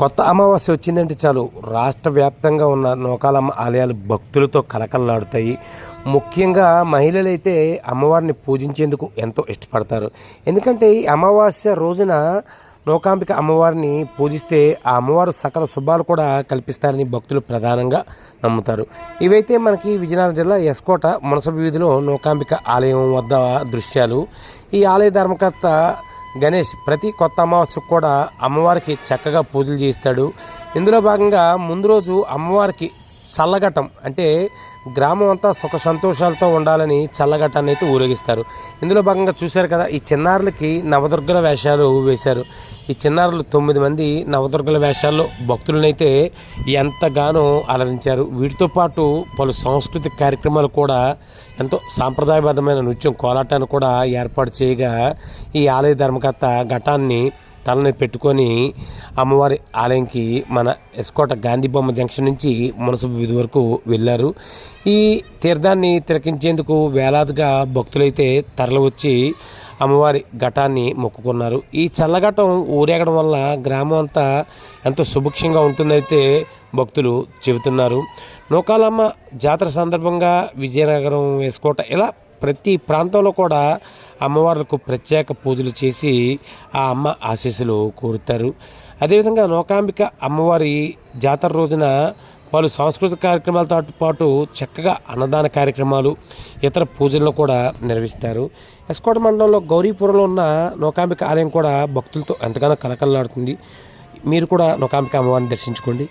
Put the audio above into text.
కొత్త అమావాస్య వచ్చిందంటే చాలు. రాష్ట్ర వ్యాప్తంగా ఉన్న నూకాలమ్మ ఆలయాలు భక్తులతో కలకలలాడుతాయి ముఖ్యంగా మహిళలైతే అమ్మవారిని పూజించేందుకు ఎంతో ఇష్టపడతారు. ఎందుకంటే ఈ అమావాస్య రోజున నోకాంబిక అమ్మవారిని పూజిస్తే ఆ అమ్మవారు సకల శుభాలు కూడా కల్పిస్తారని భక్తులు ప్రధానంగా నమ్ముతారు. ఇవైతే మనకి విజయనగరం జిల్లా ఎస్కోట మునసబ వీధిలో నూకాంబిక ఆలయం వద్ద దృశ్యాలు. ఈ ఆలయ ధర్మకర్త గణేష్ ప్రతి కొత్త అమావాస్యకు కూడా అమ్మవారికి చక్కగా పూజలు చేస్తాడు ఇందులో భాగంగా ముందు రోజు అమ్మవారికి చల్లగటం. అంటే గ్రామం అంతా సుఖ సంతోషాలతో ఉండాలని చల్లగటాన్ని అయితే ఊరేగిస్తారు. ఇందులో భాగంగా చూశారు కదా ఈ చిన్నారులకి నవదుర్గల వేషాలు వేశారు. ఈ చిన్నారులు తొమ్మిది మంది నవదుర్గల వేషాల్లో భక్తులనైతే ఎంతగానో అలరించారు. వీటితో పాటు పలు సాంస్కృతిక కార్యక్రమాలు కూడా ఎంతో సాంప్రదాయబద్ధమైన నృత్యం కోలాటాన్ని కూడా ఏర్పాటు చేయగా ఈ ఆలయ ధర్మకర్త ఘటాన్ని తలని పెట్టుకొని అమ్మవారి ఆలయంకి మన ఎస్కోట గాంధీ బొమ్మ జంక్షన్ నుంచి మునసబు వీధి వరకు వెళ్ళారు. ఈ తీర్థాన్ని తిలకించేందుకు వేలాదిగా భక్తులైతే తరలివచ్చి అమ్మవారి ఘటాన్ని మొక్కుకున్నారు. ఈ చల్లఘటం ఊరేగడం వల్ల గ్రామం అంతా ఎంతో సుభిక్షంగా ఉంటుందైతే భక్తులు చెబుతున్నారు. నూకాలమ్మ జాతర సందర్భంగా విజయనగరం వేసుకోట ఇలా ప్రతి ప్రాంతంలో కూడా అమ్మవార్లకు ప్రత్యేక పూజలు చేసి ఆ అమ్మ ఆశీస్సులు కోరుతారు. అదేవిధంగా నౌకాంబిక అమ్మవారి జాతర రోజున పలు సాంస్కృతిక కార్యక్రమాలతో పాటు చక్కగా అన్నదాన కార్యక్రమాలు ఇతర పూజలను కూడా నిర్వహిస్తారు. ఎస్కోట మండలంలో గౌరీపురంలో ఉన్న నౌకాంబిక ఆలయం కూడా భక్తులతో ఎంతగానో కలకలలాడుతుంది మీరు కూడా నోకాంబిక అమ్మవారిని దర్శించుకోండి.